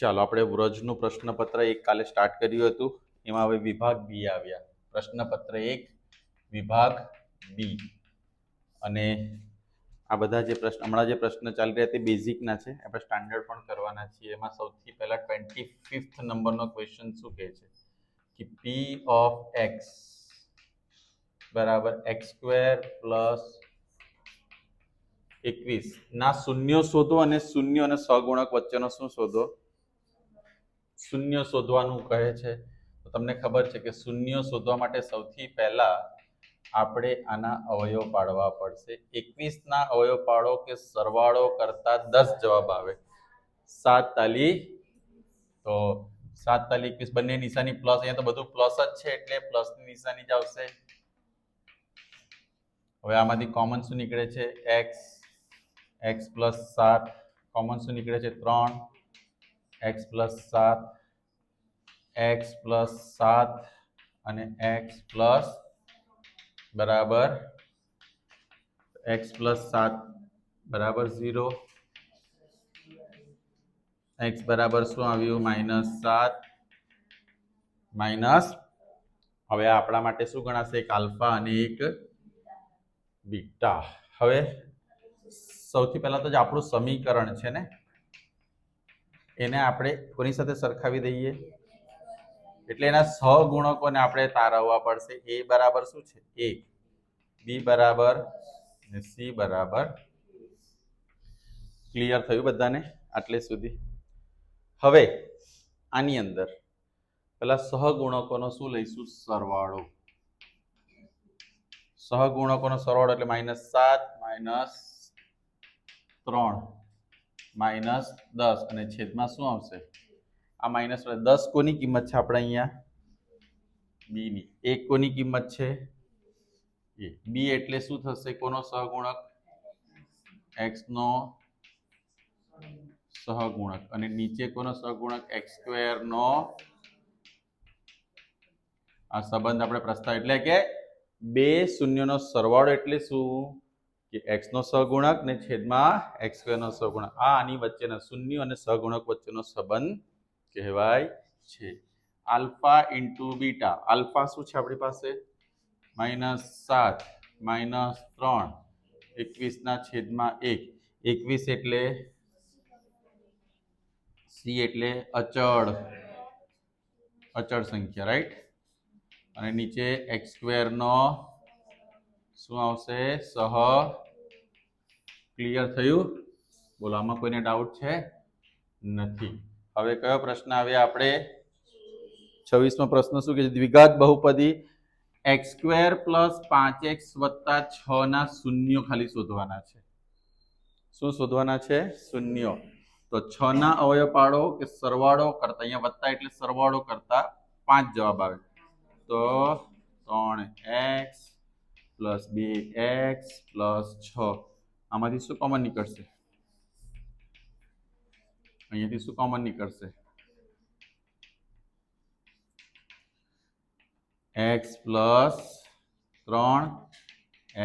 ચાલો, આપણે વ્રજનું પ્રશ્નપત્ર એક કાલે સ્ટાર્ટ કર્યું હતું. એમાં હવે વિભાગ બી આવ્યા. પ્રશ્નપત્ર એક, વિભાગ બી. અને આ બધા જે પ્રશ્ન, હમણાં જે પ્રશ્ન ચાલી રહ્યા તે બેઝિકના છે. આપણે સ્ટાન્ડર્ડ પણ કરવાના છીએ. એમાં સૌથી પહેલાં ટ્વેન્ટી ફિફ્થ નંબરનો ક્વેશ્ચન શું કહે છે? કે પી ઓફ એક્સ બરાબર એક્સ સ્ક્વેર પ્લસ એકવીસ. ના, શૂન્યો શોધો અને શૂન્ય અને સગુણક વચ્ચેનો શું શોધો? શૂન્ય શોધવાનું કહે છે. તો તમને ખબર છે કે શૂન્ય શોધવા માટે સૌથી પહેલા આપણે આના અવયવ પાડવા પડશે. એકવીસના અવયવ પાડો કે સરવાળો કરતા દસ જવાબ આવે. સાત તાલી, તો સાત તાલી એકવીસ બંને નિશાની પ્લસ, અહીંયા તો બધું પ્લસ જ છે એટલે પ્લસની નિશાની જ આવશે. હવે આમાંથી કોમન શું નીકળે છે? એક્સ એક્સ પ્લસ સાત કોમન શું નીકળે છે? ત્રણ એક્સ પ્લસ સાત એક્સ પ્લસ સાત અને એક્સ પ્લસ બરાબર એક્સ પ્લસ સાત બરાબર ઝીરો. એક્સ બરાબર શું આવ્યું? માઇનસ સાત. માઇનસ હવે આપણા માટે શું ગણાશે? એક આલ્ફા અને એક બીટા. હવે સૌથી પહેલાં તો જે આપણું સમીકરણ છે ને, એને આપણે કોની સાથે સરખાવી દઈએ? એટલે એના સહગુણકોને આપણે તારવવા પડશે. એ બરાબર શું છે? એક બી બરાબર ને સી બરાબર. ક્લિયર થયું બધાને? આટલે સુધી. હવે આની અંદર પેલા સહગુણકોનો શું લઈશું? સરવાળો. સહગુણકોનો સરવાળો એટલે માઇનસ સાત, માઇનસ ત્રણ, માઇનસ દસ અને છેદમાં શું આવશે? આ માઇનસ દસ કોની કિંમત છે આપણે અહીંયા? બી ની. એક કોની કિંમત છે? એ બી એટલે શું થશે? કોનો સહગુણક? એક્સનો સહગુણક. અને નીચે કોનો સહગુણક? એક્સ સ્ક્વેરનો આ સંબંધ આપણે પ્રસ્તાવ એટલે કે બે શૂન્યનો સરવાળો એટલે શું? કે એક્સનો સહગુણક ને છેદમાં એક્સ સ્ક્વેરનો સહગુણક. આ આની વચ્ચેના શૂન્ય અને સહગુણક વચ્ચેનો સંબંધ કહેવાય છે. Alpha into beta. આલ્ફા શું છે આપણી પાસે? માઇનસ સાત, માઇનસ ત્રણ, એકવીસના છેદમાં એક. એકવીસ એટલે સી એટલે અચળ. અચળ સંખ્યા રાઈટ અને નીચે એક્સ સ્ક્વેરનો શું આવશે? સહ. ક્લિયર થયું? બોલો, આમાં કોઈને ડાઉટ છે? નથી. હવે કયો પ્રશ્ન આવે આપણે છવ્વીસમો પ્રશ્ન શું કે છે? દ્વિઘાત બહુપદી એક્સ સ્ક્વેર પ્લસ પાંચ એક્સ વત્તા છ ના શૂન્યો ખાલી શોધવાના છે. શું શોધવાના છે? શૂન્યો. તો છ ના અવયવ પાડો કે સરવાળો કરતા, અહીંયા વત્તા એટલે સરવાળો કરતા પાંચ જવાબ આવે. તો ત્રણ એક્સ પ્લસ બે એક્સ પ્લસ છ. આમાંથી શું કોમન નીકળશે? અહીંયાથી શું કોમન નીકળશે એક્સ પ્લસ ત્રણ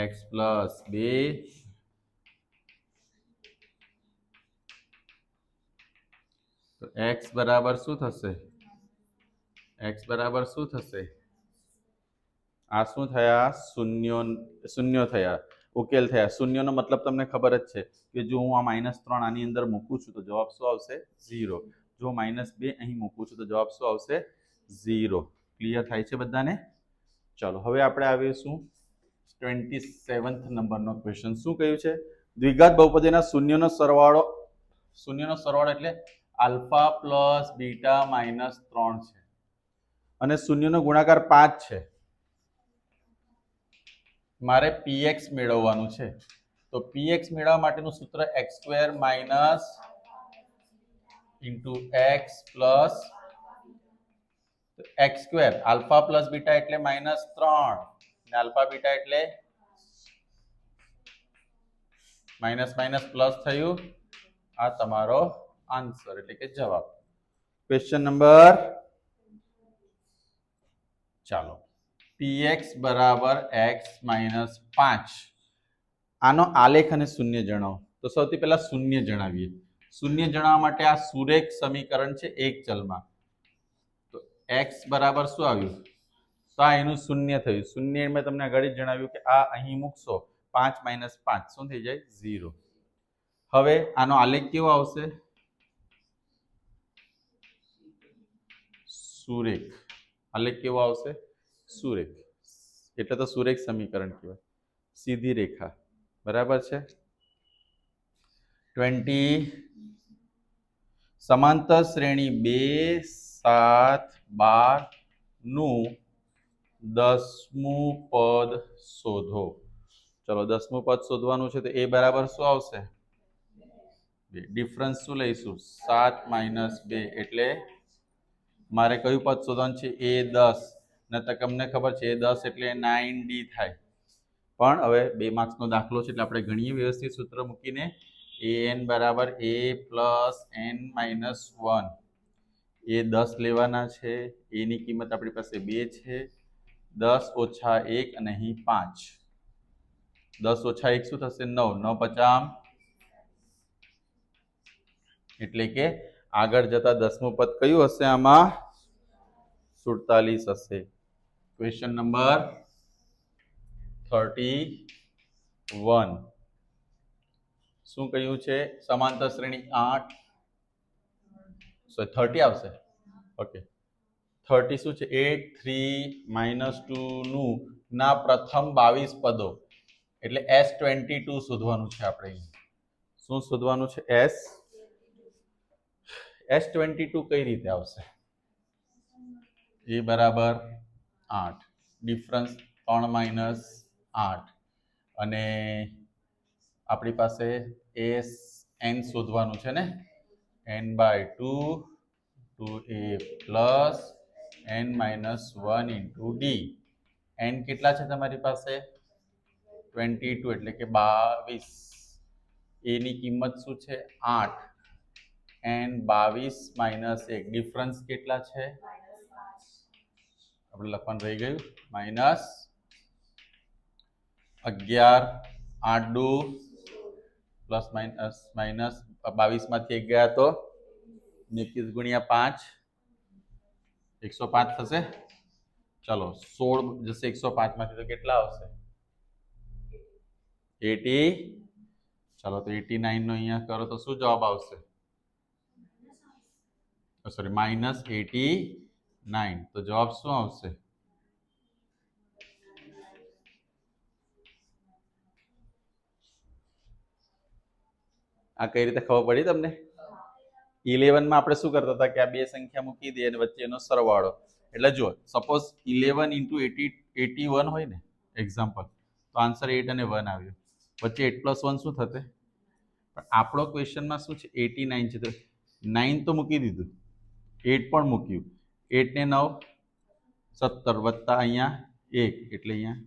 એક્સ પ્લસ બે તો એક્સ બરાબર શું થશે? એક્સ બરાબર શું થશે? આ શું થયા? શૂન્યો શૂન્યો થયા. ઉકેલ થયા. શૂન્યનો મતલબ તમને ખબર જ છે કે જો હું આ માઇનસ ત્રણ આની અંદર મૂકું છું તો જવાબ શું આવશે? ઝીરો જો માઇનસ બે અહીં મૂકું છું તો જવાબ શું આવશે? ઝીરો ક્લિયર થાય છે બધાને? ચાલો, હવે આપણે આવીશું ટ્વેન્ટી સેવન્થ નંબરનો ક્વેશ્ચન શું કહ્યું છે? દ્વિઘાત બહુપદીના શૂન્યનો સરવાળો શૂન્યનો સરવાળો એટલે આલ્ફા પ્લસ બીટા માઇનસ ત્રણ છે. અને શૂન્યનો ગુણાકાર પાંચ છે. મારે પીએક્સ મેળવવાનું છે. તો પીએક્સ મેળવવા માટેનું સૂત્ર x square minus into x plus x square alpha plus beta એટલે માઇનસ ત્રણ. ને આલ્ફા બીટા એટલે માઇનસ માઇનસ પ્લસ થયું. આ તમારો આન્સર એટલે કે જવાબ. ક્વેશ્ચન નંબર ચાલો. Px બરાબર એક્સ માઇનસ પાંચ. આનો આલેખ અને શૂન્ય જણાવો. તો સૌથી પહેલાં શૂન્ય જણાવીએ. શૂન્ય જણાવવા માટે આ સુરેખ સમીકરણ છે એક ચલમાં. તો એક્સ બરાબર શું આવ્યું? તો આ એનું શૂન્ય થયું. શૂન્ય મેં તમને આગળ જણાવ્યું કે આ અહીં મૂકશો. પાંચ માઇનસ પાંચ. શું થઈ જાય? ઝીરો. હવે આનો આલેખ કેવો આવશે? સુરેખ. આલેખ કેવો આવશે? સુરેખ. એટલે તો સુરેખ સમીકરણ કહેવાય. સીધી રેખા. બરાબર છે? ટ્વેન્ટી સમાંતર શ્રેણી બે, સાત, બારનું દસમું પદ શોધો. ચલો, દસમું પદ શોધવાનું છે તો એ બરાબર શું આવશે? ડિફરન્સ શું લઈશું? સાત માઇનસ બે. એટલે મારે કયું પદ શોધવાનું છે? એ દસ. ને તો તમને ખબર છે, દસ એટલે નાઇન ડી થાય. પણ હવે બે માર્ક્સનો દાખલો છે, એટલે આપણે ઘણી વ્યવસ્થિત સૂત્ર મૂકીને એ એન બરાબર a plus n minus one a દસ લેવાના છે એની કિંમત આપણી પાસે બે છે, દસ ઓછા એક અને અહીં પાંચ. દસ ઓછા એક શું થશે? નવ. નવ પચામ એટલે કે આગળ જતા દસમું પદ કયું હશે આમાં? સુડતાલીસ હશે. ક્વેશ્ચન નંબર થર્ટી વન શું કહ્યું છે? સમાંતર શ્રેણી આઠ. સોરી થર્ટી આવશે. ઓકે થર્ટી શું છે? એટ થ્રી માઇનસ ટુનું ના પ્રથમ બાવીસ પદો. એટલે એસ ટ્વેન્ટી ટુ શોધવાનું છે આપણે શું શોધવાનું છે? એસ એસ ટ્વેન્ટી ટુ કઈ રીતે આવશે? એ બરાબર. આઠ. ડિફરન્સ ત્રણ માઇનસ આઠ. અને આપણી પાસે એસ એન શોધવાનું છે ને? N by two two a plus n minus one into d n કેટલા છે તમારી પાસે? ટ્વેન્ટી ટુ એટલે કે બાવીસ. એની કિંમત શું છે? આઠ. એન બાવીસ માઇનસ એક. ડિફરન્સ કેટલા છે? આપણે લખવાનું રહી ગયું માઇનસ અગિયાર આઠ દુ પ્લસ માઇનસ માઇનસ બાવીસમાંથી એક ગયા તો એકવીસ ગુણ્યા પાંચ એકસો પાંચ થશે ચલો સોળ જશે એકસો પાંચમાંથી તો કેટલા આવશે એટી ચાલો તો એટી નાઇનનો અહીંયા કરો તો શું જવાબ આવશે સોરી માઇનસ એટી નાઇન તો જવાબ શું આવશે આ કઈ રીતે ખબર પડી તમને ઇલેવનમાં આપણે શું કરતા હતા કે આ બે સંખ્યા મૂકી દઈએ અને વચ્ચેનો સરવાળો એટલે જો suppose eleven into eighty eighty one હોય ને એક્ઝામ્પલ તો આન્સર એટ અને વન આવ્યો વચ્ચે એટ પ્લસ વન શું થશે પણ આપણો ક્વેશ્ચનમાં શું છે એટી નાઇન છે તો નાઇન તો મૂકી દીધું એટ પણ મૂક્યું એટ ને નવ, સત્તર વત્તા અહીંયા એક એટલે અહીંયા.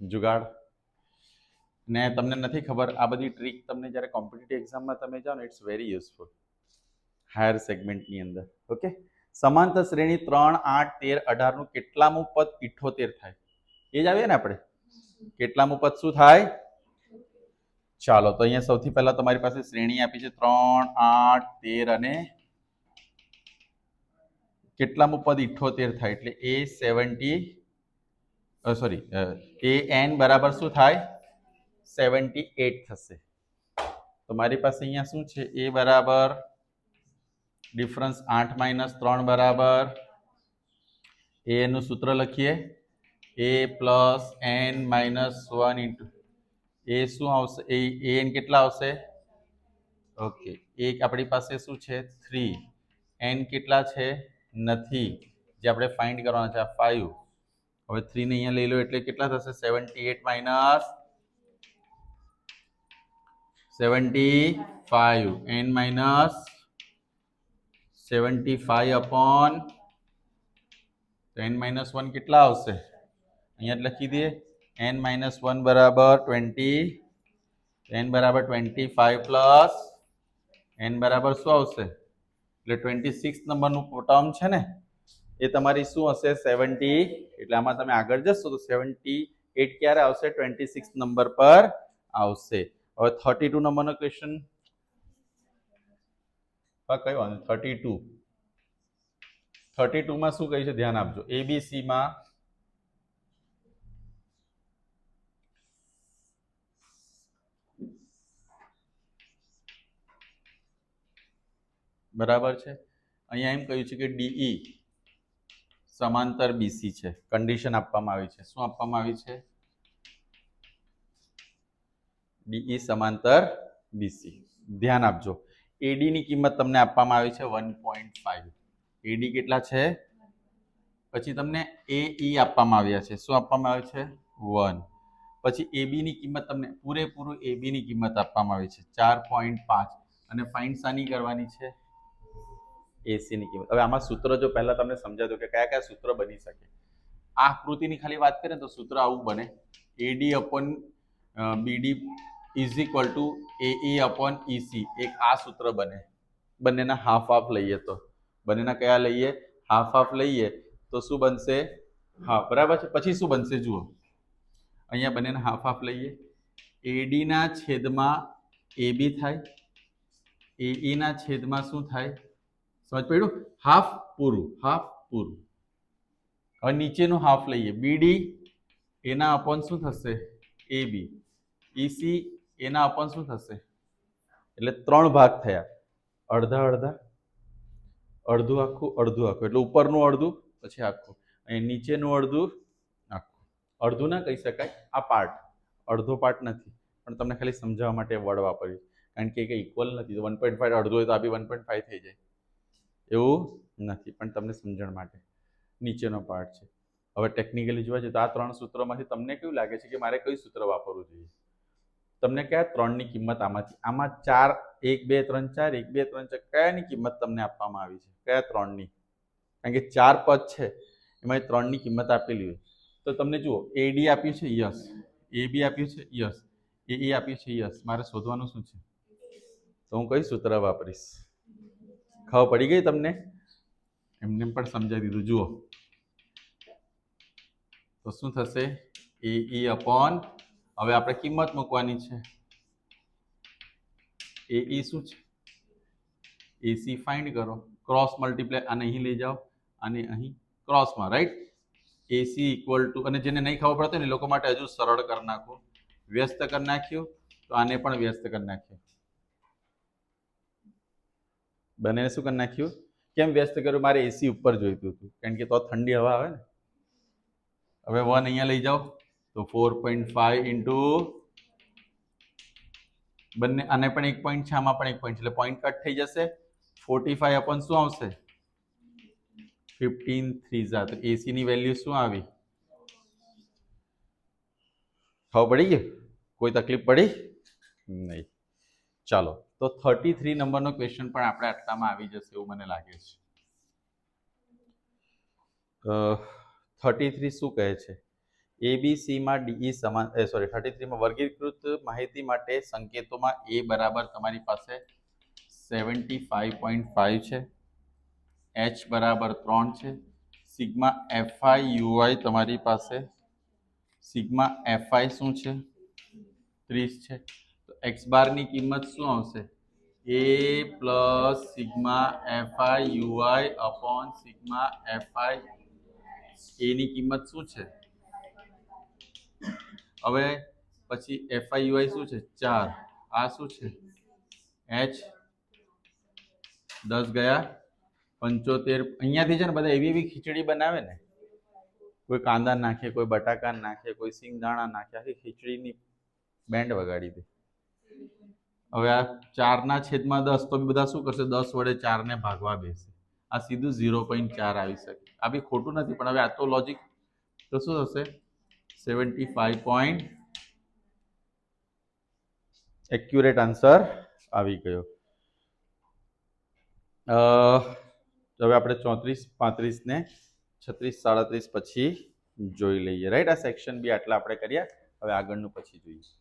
જુગાડ. ને તમને નથી ખબર, આ બધી ટ્રીક તમને જ્યારે કોમ્પિટિટિવ એક્ઝામમાં તમે જાઓ ને ઇટ્સ વેરી યુઝફુલ હાયર સેગમેન્ટની અંદર ઓકે સમાંતર શ્રેણી ત્રણ, આઠ, તેર, અઢારનું કેટલામું પદ ઇઠોતેર થાય? એ જ આવીએ ને આપણે? કેટલામું પદ શું થાય? ચાલો, તો અહીંયા સૌથી પહેલા તમારી પાસે શ્રેણી આપી છે. ત્રણ, આઠ, તેર અને કેટલામું પદ? ઇઠ્ઠોતેર થાય, એટલે a seventy sorry a n બરાબર શું થાય? સેવન્ટી એટ થશે. તો મારી પાસે અહીંયા શું છે? એ બરાબર ડિફરન્સ આઠ માઇનસ ત્રણ બરાબર. એ નું સૂત્ર લખીએ. A plus n minus one into a શું આવશે એ એન કેટલા આવશે ઓકે એક આપણી પાસે શું છે થ્રી એન કેટલા છે નથી જે આપણે ફાઇન્ડ કરવાના છે આ ફાઇવ હવે થ્રીને અહીંયા લઈ લો, એટલે કેટલા થશે? Seventy eight minus seventy five N minus seventy five upon N minus one કેટલા આવશે? અહીંયા જ લખી દઈએ. એન માઇનસ વન બરાબર ટ્વેન્ટી એન બરાબર ટ્વેન્ટી ફાઇવ પ્લસ એન બરાબર શું આવશે? એટલે ટ્વેન્ટી સિક્સ નંબરનું ટર્મ છે ને, એ તમારી શું હશે? સેવન્ટી એટલે આમાં તમે આગળ જશો તો સેવન્ટી એટ ક્યારે આવશે? ટ્વેન્ટી સિક્સ નંબર પર આવશે. હવે થર્ટી ટુ નંબરનો ક્વેશ્ચન હા, કયો થર્ટી ટુ થર્ટી ટુમાં શું કહ્યું છે? ધ્યાન આપજો. એબીસીમાં બરાબર છે? અહીંયા એમ કહ્યું છે કે ડીઈ સમાંતર બીસી છે. કન્ડિશન આપવામાં આવી છે. શું આપવામાં આવી છે? ડીઈ સમાંતર બીસી ધ્યાન આપજો. એડી ની કિંમત તમને આપવામાં આવી છે વન પોઈન્ટ ફાઈવ એડી કેટલા છે? પછી તમને એઈ આપવામાં આવ્યા છે. શું આપવામાં આવે છે? વન પછી એબી ની કિંમત તમને પૂરેપૂરું એબી ની કિંમત આપવામાં આવી છે. ચાર પોઈન્ટ પાંચ. અને ફાઇન શાની કરવાની છે? એસી ની કિંમત. હવે આમાં સૂત્ર જો પહેલા તમને સમજાય કે કયા કયા સૂત્ર બની શકે. આ આકૃતિની ખાલી વાત કરીએ તો સૂત્ર આવું બને. AD upon BD is equal to AE upon EC એક આ સૂત્ર બને. બંનેના હાફ હાફ લઈએ તો. બંનેના કયા લઈએ? હાફ હાફ લઈએ તો શું બનશે? હા બરાબર છે? પછી શું બનશે? જુઓ. અહીંયા બંનેના હાફ હાફ લઈએ. એડીના છેદમાં એબી થાય. એઈના છેદમાં શું થાય? સમજ પડ્યું? હાફ પૂરું હાફ પૂરું. હવે નીચેનું હાફ લઈએ. બીડી એના અપોન શું થશે? એ બી ઈસી એના અપોન શું થશે? એટલે ત્રણ ભાગ થયા. અડધા અડધા. અડધું આખું અડધું આખું. એટલે ઉપરનું અડધું, પછી આખું. અને નીચેનું અડધું, આખું. અડધું ના કહી શકાય. આ પાર્ટ અડધો પાર્ટ નથી. પણ તમને ખાલી સમજાવવા માટે વર્ડ વાપર્યું કારણ કે ઇક્વલ નથી. વન પોઈન્ટ ફાઈવ અડધું હોય તો આ બી વન પોઈન્ટ ફાઈવ થઈ જાય. એવું નથી, પણ તમને સમજણ માટે. નીચેનો પાર્ટ છે. હવે ટેકનિકલી જોવા જઈએ તો આ ત્રણ સૂત્રોમાંથી તમને કેવું લાગે છે કે મારે કયું સૂત્ર વાપરવું જોઈએ? તમને કયા ત્રણની કિંમત આમાંથી, આમાં ચાર, એક, બે, ત્રણ, ચાર, એક, બે, ત્રણ, ચાર, કયાની કિંમત તમને આપવામાં આવી છે? કયા ત્રણની? કારણ કે ચાર પદ છે, એમાં ત્રણની કિંમત આપેલી હોય. તો તમને જુઓ એડી આપ્યું છે યસ એ બી આપ્યું છે યસ એ એ આપ્યું છે યસ મારે શોધવાનું શું છે? તો હું કઈ સૂત્ર વાપરીશ? ખબર પડી ગઈ તમને? એમને પણ સમજાવી દીધું. જુઓ. તો શું થશે? એ ઈ અપોન, હવે આપણે કિંમત મૂકવાની છે. એ ઈ શું છે? એસી ફાઇન્ડ કરો. ક્રોસ મલ્ટીપ્લાય આને અહીં લઈ જાઓ. અને અહીં ક્રોસમાં રાઈટ એસી ઇક્વલ ટુ અને જેને નહીં ખબર પડતો ને, એ લોકો માટે હજુ સરળ કરી નાખો. વ્યસ્ત કરી નાખ્યું, તો આને પણ વ્યસ્ત કરી નાખ્યું. બંનેને શું કરી નાખ્યું? કેમ વ્યસ્ત કર્યું? મારે એસી ઉપર જોઈતું હતું. કારણ કે તો ઠંડી હવા આવે ને. હવે વન અહીંયા લઈ જાઓ. તો ફોર પોઈન્ટ ફાઈવ ઇન્ટુ બંને, આને પણ એક પોઈન્ટ છે, આમાં પણ એક પોઈન્ટ એટલે પોઈન્ટ કટ થઈ જશે. ફોર્ટી ફાઈવ અપન શું આવશે? ફિફ્ટીન થ્રી ઝા તો એસીની વેલ્યુ શું આવી? ખબર પડી ગઈ? કોઈ તકલીફ પડી? નહીં. ચાલો. તો થર્ટી થ્રી નંબરનો ક્વેશ્ચન પણ આપણે આટલામાં આવી જશે એવું મને લાગે છે. થર્ટી થ્રી શું કહે છે? એબીસીમાં ડીઈ સમાન સોરી થર્ટી થ્રીમાં વર્ગીકૃત માહિતી માટે સંકેતોમાં એ બરાબર તમારી પાસે સેવન્ટી ફાઈવ પોઈન્ટ ફાઈવ છે. એચ બરાબર ત્રણ છે. સિગ્મા એફઆઈ યુઆઈ તમારી પાસે સિગ્મા એફઆઈ શું છે? ત્રીસ છે. એક્સ બારની કિંમત શું આવશે? A plus sigma FI UI upon sigma FI એની કિંમત શું છે? હવે પછી એફઆઈ યુઆઈ શું છે? ચાર. આ શું છે? એચ દસ ગયા. પંચોતેર. અહીંયાથી છે ને બધા એવી એવી ખીચડી બનાવે ને. કોઈ કાંદા નાખે, કોઈ બટાકા નાખે, કોઈ સિંગદાણા નાખે, આખી ખીચડીની બેન્ડ વગાડી દે. હવે આ ચારના છેદમાં દસ તો બધા શું કરશે? દસ વડે ચારને ભાગવા બેસે. આ સીધું ઝીરો પોઈન્ટ ચાર આવી શકે. આ બી ખોટું નથી, પણ હવે આ તો લોજિક તો શું થશે? Seventy five point accurate answer આવી ગયો. હવે આપણે ચોત્રીસ, પાંત્રીસ ને છત્રીસ, સાડત્રીસ પછી જોઈ લઈએ. રાઈટ આ સેક્શન બી આટલા આપણે કર્યા. હવે આગળનું પછી જોઈએ.